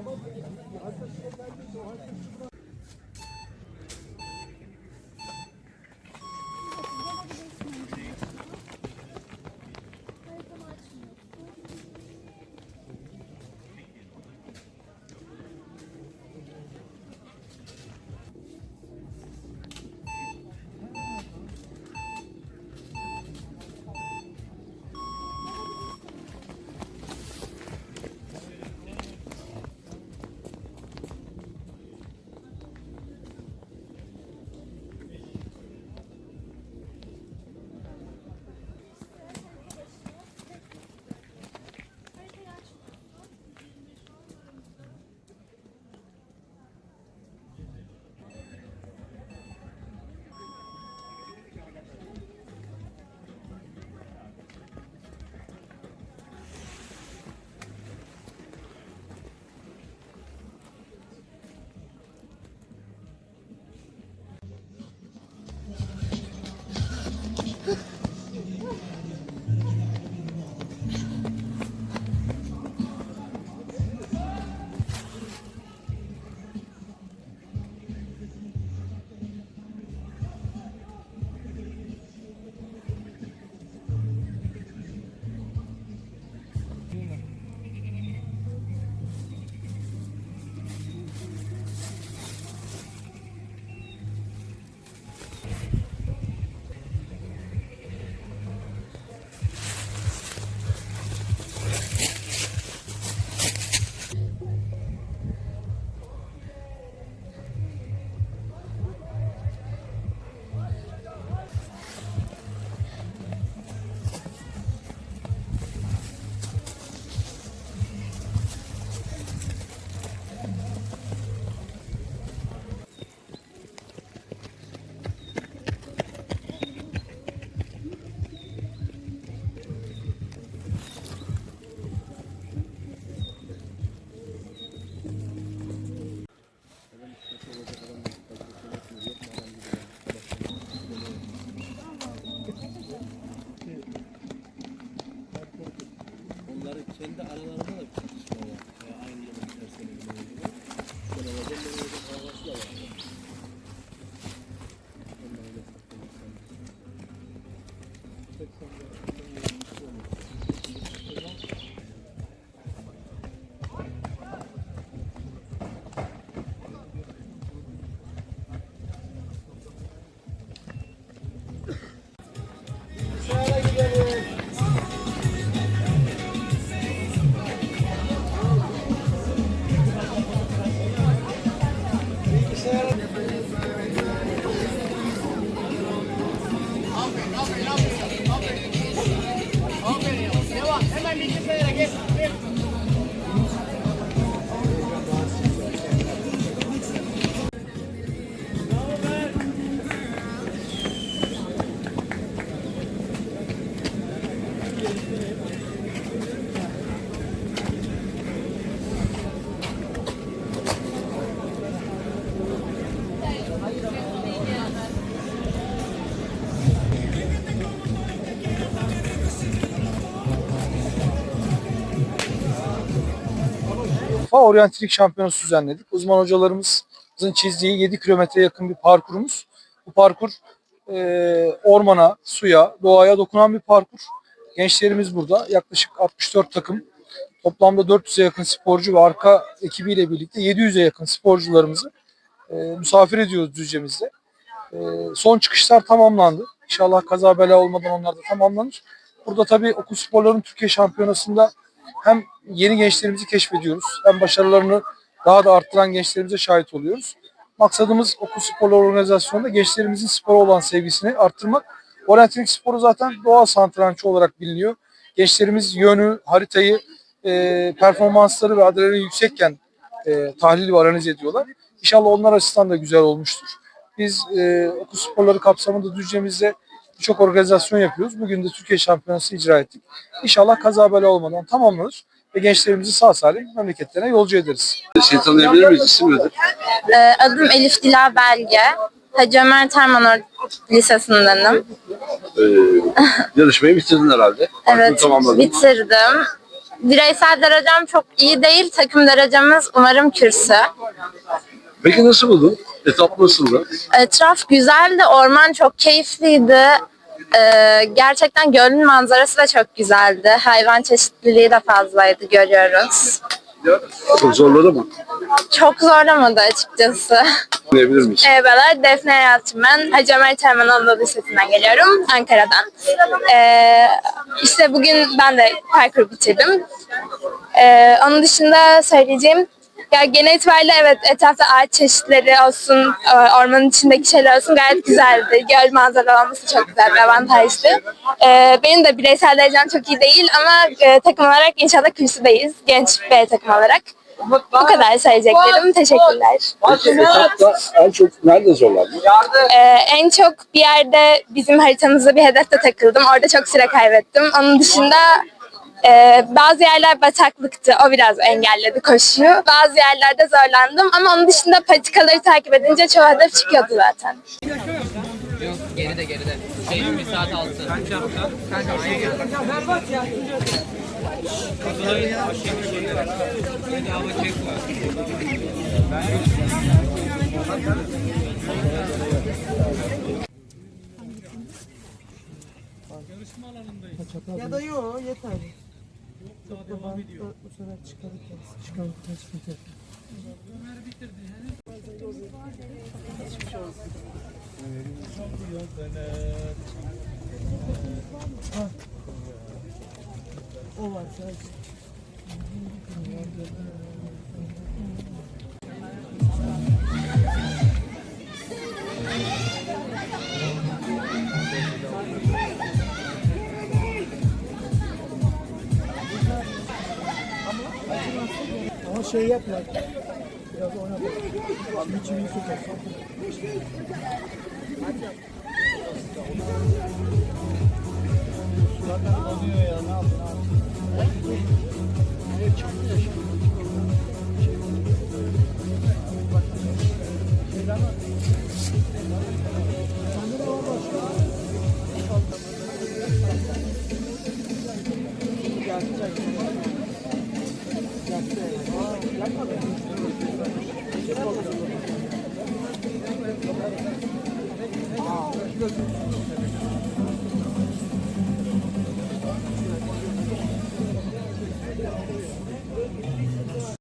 Tamam, die, die, die Handtasche, die, die, bir tartışma Fa Oryantilik Şampiyonası düzenledik. Uzman hocalarımızın çizdiği 7 kilometre yakın bir parkurumuz. Bu parkur e, ormana, suya, doğaya dokunan bir parkur. Gençlerimiz burada. Yaklaşık 64 takım. Toplamda 400'e yakın sporcu ve arka ekibiyle birlikte 700'e yakın sporcularımızı e, misafir ediyoruz Düzce'mizde. E, son çıkışlar tamamlandı. İnşallah kaza bela olmadan onlar da tamamlanır. Burada tabii okul sporlarının Türkiye şampiyonasında hem yeni gençlerimizi keşfediyoruz hem başarılarını daha da arttıran gençlerimize şahit oluyoruz. Maksadımız okul sporları organizasyonunda gençlerimizin spora olan sevgisini arttırmak. Orientering sporu zaten doğal santrançı olarak biliniyor. Gençlerimiz yönü, haritayı, e, performansları ve adrenalin yüksekken e, tahlil ve analiz ediyorlar. İnşallah onlar açısından da güzel olmuştur. Biz e, okul sporları kapsamında Düzce'mizde birçok organizasyon yapıyoruz. Bugün de Türkiye Şampiyonası icra ettik. İnşallah kaza bela olmadan tamamlanır ve gençlerimizi sağ salim memleketlerine yolcu ederiz. Seni tanıyabilir miyiz? İsim nedir? Ee, Adım Elif Dila Belge. Hacı Ömer Terman Or- Lisesi'ndenim. Ee, yarışmayı bitirdin herhalde. Evet, tamamladın. bitirdim. bireysel derecem çok iyi değil. Takım derecemiz umarım kürsü. Peki nasıl buldun? Etap nasıldı? Etraf güzeldi, orman çok keyifliydi. Ee, gerçekten gölün manzarası da çok güzeldi. Hayvan çeşitliliği de fazlaydı görüyoruz. Çok zorladı mı? Çok zorlamadı açıkçası. Dinleyebilir miyiz? Merhabalar, Defne Yalçın ben. Hacı Ömer Anadolu Lisesi'nden geliyorum, Ankara'dan. Ee, işte bugün ben de parkur bitirdim. Ee, onun dışında söyleyeceğim, ya genel itibariyle evet etrafta ağaç çeşitleri olsun, e, ormanın içindeki şeyler olsun gayet güzeldi. Göl manzara olması çok güzel bir avantajdı. Ee, benim de bireysel derecem çok iyi değil ama e, takım olarak inşallah kürsüdeyiz. Genç B takım olarak. Bu kadar söyleyeceklerim. Teşekkürler. Peki etapta en çok nerede zorlandın? Ee, en çok bir yerde bizim haritamızda bir hedefte takıldım. Orada çok süre kaybettim. Onun dışında e, bazı yerler bataklıktı. O biraz engelledi koşuyu. Bazı yerlerde zorlandım ama onun dışında patikaları takip edince çoğu hedef çıkıyordu zaten. Yok geride geride. Şey bir saat altı. Kaç gel. Bedava çek var. Ya da yok yeter. Çok da devam ediyor. Bu sefer çıkarırken çıkarırken sıkıntı yok. Ha. O var sadece. Ama şey yapma. Biraz oynat. Bir çiviyi sokarsın. Zaten oluyor ya ne yaptın abi? Ne çıktı ya şimdi?